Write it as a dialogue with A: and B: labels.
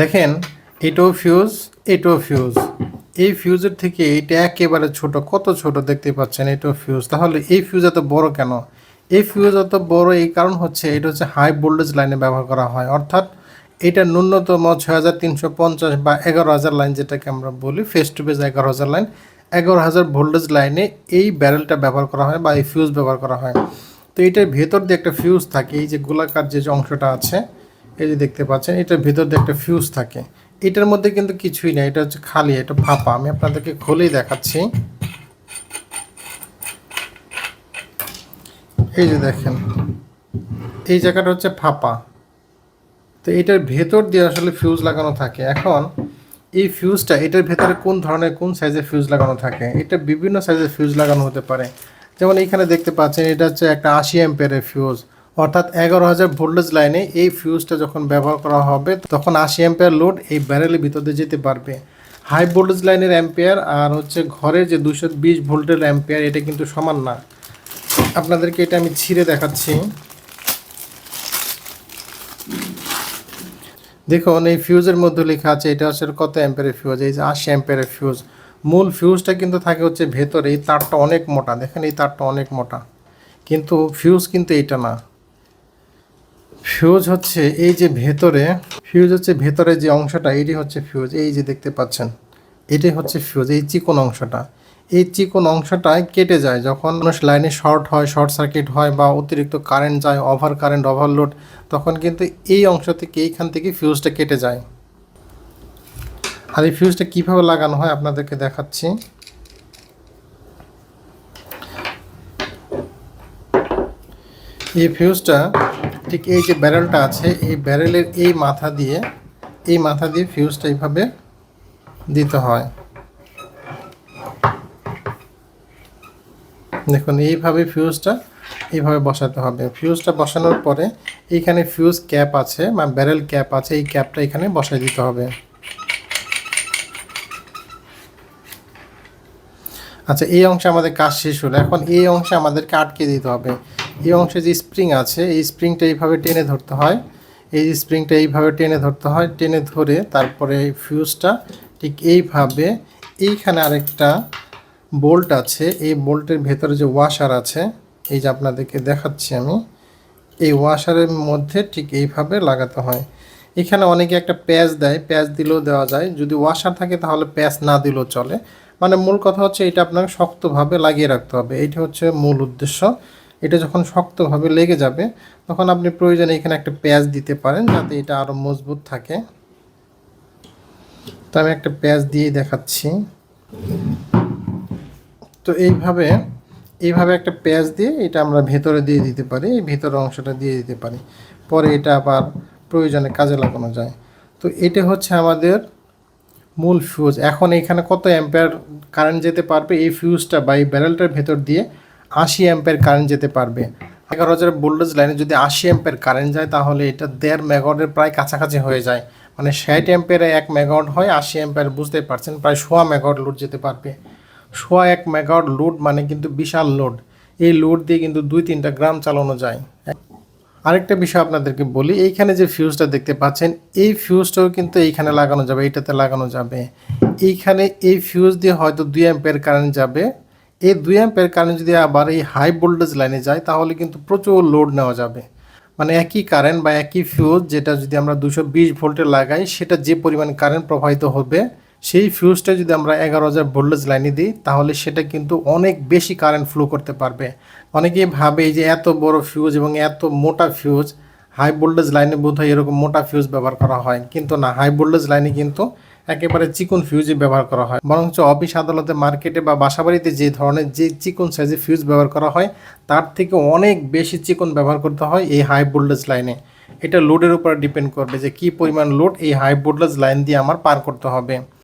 A: দেখেন, এটাও ফিউজ এটাও ফিউজ এই ফিউজের থেকে এটা একেবারে ছোট, কত ছোট দেখতে পাচ্ছেন? এটাও ফিউজ তাহলে এই ফিউজ এত বড় কেন? এই ফিউজ এত বড়, এই কারণ হচ্ছে এটা হচ্ছে হাই ভোল্টেজ লাইনে ব্যবহার করা হয়। অর্থাৎ এটা ন্যূনতম ছয় হাজার তিনশো পঞ্চাশ বা এগারো হাজার লাইন যেটাকে আমরা বলি ফেস টু ফেস এগারো হাজার লাইন এগারো হাজার ভোল্টেজ লাইনে এই ব্যারেলটা ব্যবহার করা হয় বা এই ফিউজ ব্যবহার করা হয়। তো এটার ভেতর দিয়ে একটা ফিউজ থাকে, এই যে গোলাকার যে অংশটা আছে এই যে দেখতে পাচ্ছেন, এটার ভেতর দিয়ে একটা ফিউজ থাকে। এটার মধ্যে কিন্তু কিছুই নেই, এটা হচ্ছে খালি, এটা ফাঁপা। আমি আপনাদেরকে খুলেই দেখাচ্ছি। এই যে দেখেন, এই জায়গাটা হচ্ছে ফাঁপা। তো এটার ভেতর দিয়ে আসলে ফিউজ লাগানো থাকে। এখন, এই ফিউজটা এটার ভেতরে কোন ধরনের, কোন সাইজের ফিউজ লাগানো থাকে? এটা বিভিন্ন সাইজের ফিউজ লাগানো হতে পারে। যেমন এইখানে দেখতে পাচ্ছেন, এটা হচ্ছে একটা আশি অ্যাম্পিয়ারের ফিউজ অর্থাৎ এগারো হাজার ভোল্টেজ লাইনে এই ফিউজটা যখন ব্যবহার করা হবে, তখন আশি অ্যাম্পিয়ার লোড এই ব্যারেলের ভিতর যেতে পারবে। হাই ভোল্টেজ লাইনের অ্যাম্পিয়ার আর হচ্ছে ঘরের যে দুশো বিশ ভোল্টের অ্যাম্পিয়ার এটা কিন্তু সমান না। আপনাদেরকে এটা আমি ছিঁড়ে দেখাচ্ছি। দেখুন, এই ফিউজের মধ্যে লেখা আছে, এটা হচ্ছে কত অ্যাম্পিয়ারের ফিউজ এই যে আশি অ্যাম্পিয়ারের ফিউজ মূল ফিউজটা কিন্তু থাকে হচ্ছে ভেতরে, এই তারটা অনেক মোটা। দেখেন, এই তারটা অনেক মোটা। কিন্তু ফিউজ কিন্তু এইটা না। ফিউজ হচ্ছে এই যে ভেতরে ফিউজ হচ্ছে ভেতরে যে অংশটা, এটি হচ্ছে ফিউজ এই যে দেখতে পাচ্ছেন এটাই হচ্ছে ফিউজ এই চিকন অংশটা। এই চিকন অংশটায় কেটে যায়, যখন মানুষ লাইনে শর্ট হয়, শর্ট সার্কিট হয় বা অতিরিক্ত কারেন্ট যায়, ওভার কারেন্ট, ওভারলোড, তখন কিন্তু এই অংশ থেকে এইখান থেকে ফিউজটা কেটে যায়। আর এই ফিউজটা কীভাবে লাগানো হয় আপনাদেরকে দেখাচ্ছি। এই ফিউজটা ঠিক এই যে ব্যারেলটা আছে, এই ব্যারেলের এই মাথা দিয়ে, এই মাথা দিয়ে ফিউজটা এইভাবে দিতে হয়। দেখুন, এইভাবে ফিউজটা এইভাবে বসাতে হবে। ফিউজটা বসানোর পরে এইখানে ফিউজ ক্যাপ আছে বা ব্যারেল ক্যাপ আছে, এই ক্যাপটা এখানে বসাই দিতে হবে। আচ্ছা এই অংশে আমাদের কাজ শেষ হলো। এখন এই অংশে আমাদেরকে আটকে দিতে হবে। এই অংশে যে স্প্রিং আছে, এই স্প্রিংটা এইভাবে টেনে ধরতে হয়। এই স্প্রিংটা এইভাবে টেনে ধরতে হয়, টেনে ধরে তারপরে এই ফিউজটা ঠিক এইভাবে এইখানে আরেকটা বোল্ট আছে। এই বোল্টের ভেতরে যে ওয়াশার আছে, এই যে আপনাদেরকে দেখাচ্ছি আমি, এই ওয়াশারের মধ্যে ঠিক এইভাবে লাগাতে হয়। এখানে অনেকে একটা প্যাচ দেয় প্যাচ দিলেও দেওয়া যায়। যদি ওয়াশার থাকে তাহলে প্যাচ না দিলেও চলে। মানে মূল কথা হচ্ছে এটা আপনাকে শক্তভাবে লাগিয়ে রাখতে হবে। এইটা হচ্ছে মূল উদ্দেশ্য। এটা যখন শক্তভাবে লেগে যাবে, তখন আপনি প্রয়োজনে এখানে একটা প্যাচ দিতে পারেন যাতে এটা আরও মজবুত থাকে। তো আমি একটা প্যাচ দিয়েই দেখাচ্ছি। তো এইভাবে এইভাবে একটা প্যাচ দিয়ে এটা আমরা ভেতরে দিয়ে দিতে পারি, এই ভেতরের অংশটা দিয়ে দিতে পারি। পরে এটা আবার প্রয়োজনে কাজে লাগানো যায়। তো এটা হচ্ছে আমাদের মূল ফিউজ এখন এখানে কত অ্যাম্পেয়ার কারেন্ট যেতে পারবে? এই ফিউজটা বা এই ব্যারেলটার ভেতর দিয়ে আশি অ্যাম্পেয়ার কারেন্ট যেতে পারবে। এগারো হাজার ভোল্টেজ লাইনে যদি আশি অ্যাম্পেয়ার কারেন্ট যায়, তাহলে এটা দেড় মেগাওয়াটের প্রায় কাছাকাছি হয়ে যায়। মানে ষাট অ্যাম্পেয়ারে এক মেগাওয়াট হয়, আশি অ্যাম্পেয়ার বুঝতে পারছেন, প্রায় সোয়া মেগাওয়াট লোড যেতে পারবে। সোয়া এক মেগাওয়াট লোড মানে কিন্তু বিশাল লোড এই লোড দিয়ে কিন্তু দুই তিনটা গ্রাম চালানো যায়। আরেকটা বিষয় আপনাদেরকে বলি, এইখানে যে ফিউজটা দেখতে পাচ্ছেন, এই ফিউজটাও কিন্তু এইখানে লাগানো যাবে, এইটাতে লাগানো যাবে। এইখানে এই ফিউজ দিয়ে হয়তো দুই অ্যাম্পের কারেন্ট যাবে। এই দুই অ্যাম্পের কারেন্ট যদি আবার এই হাই ভোল্টেজ লাইনে যায়, তাহলে কিন্তু প্রচুর লোড নেওয়া যাবে। মানে একই কারেন্ট বা একই ফিউজ যেটা যদি আমরা দুশো বিশ ভোল্টে লাগাই, সেটা যে পরিমাণ কারেন্ট প্রবাহিত হবে, সেই ফিউজটা যদি আমরা এগারো হাজার ভোল্টেজ লাইনে দিই, তাহলে সেটা কিন্তু অনেক বেশি কারেন্ট ফ্লো করতে পারবে। অনেকেই ভাবে যে এত বড় ফিউজ এবং এত মোটা ফিউজ হাই ভোল্টেজ লাইনে বোধ হয় এরকম মোটা ফিউজ ব্যবহার করা হয়। কিন্তু না হাই ভোল্টেজ লাইনে কিন্তু একেবারে চিকন ফিউজই ব্যবহার করা হয়। বরঞ্চ অফিস আদালতে, মার্কেটে বা বাসাবাড়িতে যে ধরনের যে চিকন সাইজে ফিউজ ব্যবহার করা হয়, তার থেকে অনেক বেশি চিকন ব্যবহার করতে হয় এই হাই ভোল্টেজ লাইনে এটা লোডের উপর ডিপেন্ড করবে যে কি পরিমাণ লোড এই হাই ভোল্টেজ লাইন দিয়ে আমার পার করতে হবে।